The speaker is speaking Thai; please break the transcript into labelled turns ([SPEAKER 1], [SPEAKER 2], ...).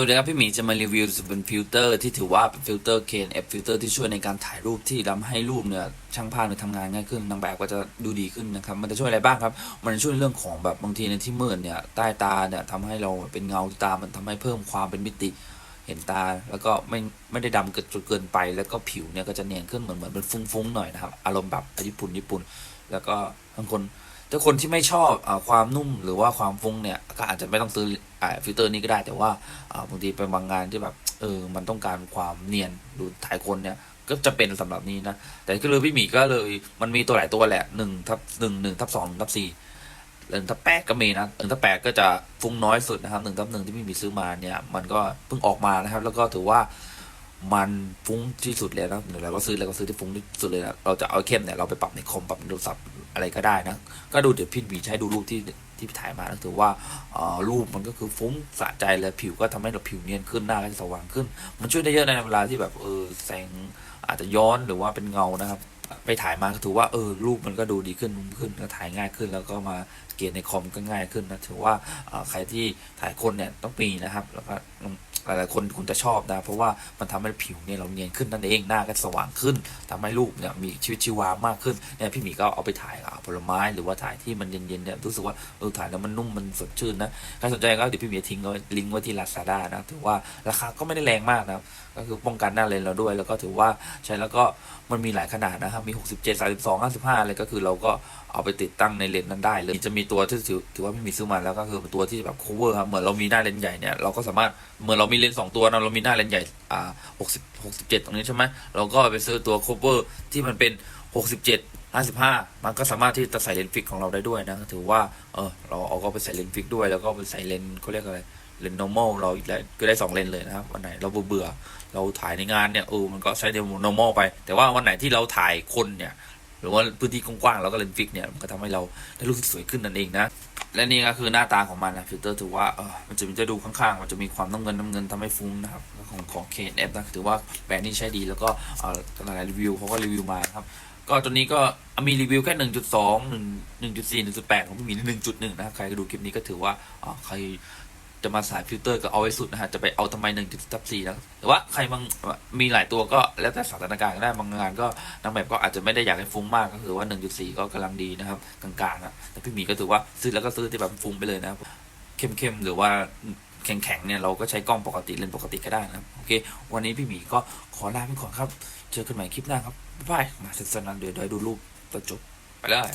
[SPEAKER 1] วัสดีครับพี่หมีจะมารีวิวเป็นฟิลเตอร์ที่ถือว่าเป็นฟิลเตอร์ KNF ฟิลเตอร์ที่ช่วยในการถ่ายรูปที่ทำให้รูปเนี่ยช่างภาพเนี่ยทำงานง่ายขึ้นนางแบบก็จะดูดีขึ้นนะครับมันจะช่วยอะไรบ้างครับ มันช่วยเรื่องของแบบบางทีในที่มืดเนี่ยใต้ตาเนี่ยทำให้เราเป็นเงาตามันทำให้เพิ่มความเป็นมิติเห็นตาแล้วก็ไม่ไม่ได้ดำเกินจนเกินไป แล้วก็ผิวเนี่ยก็จะเนียนขึ้นเหมือนเหมือนเป็นฟุ้งๆหน่อยนะครับอารมณ์แบบญี่ปุ่นญี่ปุ่น แล้วก็บางคน ถ้าคนที่ไม่ชอบอความนุ่มหรือว่าความฟุ้งเนี่ยก็อาจจะไม่ต้องซื้ออฟิลเตอร์นี้ก็ได้แต่ว่าบางทีเป็นบางงานที่แบบเออมันต้องการความเนียนดูถ่ายคนเนี่ยก็จะเป็นสำหรับนี้นะ แต่ก็เลยพี่หมีก็เลยมันมีตัวหลายตัวแหละหนึ่งทับหนึ่งหนึ่งทับสองทับสี่หนึ่งทับแปดก็มีนะหนึ่งทับแปดก็จะฟุ้งน้อยสุดนะครับหนึ่งทับหนึ่งที่พี่หมีซื้อมาเนี่ยมันก็เพิ่งออกมานะครับ แล้วก็ถือว่า มันฟุ้งที่สุดเลยนะเราก็ซื้อแล้วก็ซื้อที่ฟุ้งที่สุดเลยนะเราจะเอาเข้มเนี่ยเราไปปรับในคอมปรับในโทรศัพท์อะไรก็ได้นะ ก็ดูเดี๋ยวพี่บีใช้ดูรูปที่ที่ถ่ายมานะถือว่าเอ่อรูปมันก็คือฟุ้งสะใจเลยผิวก็ทำให้เราผิวเนียนขึ้นหน้าก็สว่างขึ้น มันช่วยได้เยอะในเวลาที่แบบเออแสงอาจจะย้อนหรือว่าเป็นเงานะครับ ไปถ่ายมาก็ถือว่าเออรูปมันก็ดูดีขึ้นนุ่มขึ้นแล้วถ่ายง่ายขึ้น แล้วก็มาเกณฑ์ในคอมก็ง่ายขึ้นนะถือว่าใครที่ถ่ายคนเนี่ยต้องมีนะครับ แล้วก็ หลายๆคนคุณจะชอบนะ เพราะว่ามันทำให้ผิวเนี่ยเราเนียนขึ้นนั่นเองหน้าก็สว่างขึ้นทำให้รูปเนี่ยมีชีวิตชีวามากขึ้นเนี่ยพี่หมีก็เอาไปถ่ายกับผลไม้หรือว่าถ่ายที่มันเย็นๆเนี่ยรู้สึกว่าเออถ่ายแล้วมันนุ่มมันสดชื่นนะใครสนใจก็เดี๋ยวพี่หมีทิ้งลิงก์ไว้ที่ Lazada นะถือว่าราคาก็ไม่ได้แรงมากนะก็คือป้องกันหน้าเลนเราด้วย แล้วก็ถือว่าใช้แล้วก็มันมีหลายขนาดนะครับมี 67 32 55อะไรก็คือเราก็เอาไปติดตั้งในเลนนั้นได้เลยจะมีตัวที่ถือว่าไม่มีซื้อมาแล้วก็คือตัวที่แบบ cover ครับเหมือนเรามีหน้าเลนใหญ่เนี่ยเราก็สามารถเหมือนเรามีมีเลนส์สองตัวนะเรามีหน้าเลนส์ใหญ่อ่า60 67ตรงนี้ใช่ไหมเราก็ไปซื้อตัว cover ที่มันเป็น67 55มันก็สามารถที่จะใส่เลนส์ฟิกของเราได้ด้วยนะถือว่าเออเราเอาก็ไปใส่เลนส์ฟิกด้วยแล้วก็ไปใส่เลนส์เขาเรียกอะไรเลนส์ normal เราอีกแล้วก็ได้สองเลนเลยนะครับวันไหนเราเบื่อเราถ่ายในงานเนี่ยเออมันก็ใช้เลนส์ normal ไป แต่ว่าวันไหนที่เราถ่ายคนเนี่ย หรือว่าพื้นที่กว้างๆเราก็เลนส์ฟิกเนี่ยมันก็ทำให้เราได้รู้สึกสวยขึ้นนั่นเองนะ และนี่ก็คือหน้าตาของมันนะฟิลเตอร์ถือว่าเออมันจะมันจะดูข้างๆ มันจะมีความน้ำเงินน้ำเงินทำให้ฟุ้งนะครับของของ KNF นะถือว่าแบรนด์นี้ใช้ดีแล้วก็เออหลายๆรีวิวเขาก็รีวิวมาครับก็ตัวนี้ก็มีรีวิวแค่ 1.2 1 1.4 1.8 ของพี่หมี 1.1 นะครับใครก็ดูคลิปนี้ก็ถือว่าใคร จะมาสายฟิลเตอร์ก็เอาไว้สุดนะฮะ จะไปเอาทำไม1.4นะแต่ว่าใครบางมีหลายตัวก็แล้วแต่สถานการณ์ก็ได้บางงานก็นางแบบก็อาจจะไม่ได้อยากให้ฟุ้งมากก็คือว่า 1.4 ก็กำลังดีนะครับ กลางๆนะแต่พี่หมีก็ถือว่าซื้อแล้วก็ซื้อที่แบบฟุ้งไปเลยนะครับเข้มๆหรือว่าแข็งๆเนี่ยเราก็ใช้กล้องปกติเลนปกติก็ได้นะครับ โอเค วันนี้พี่หมีก็ขอลาไปก่อนครับ เจอกันใหม่คลิปหน้าครับบ๊ายบายมาเสร็จสนนั้นเดี๋ยวเดี๋ยวดูรูปตอนจบไปเลย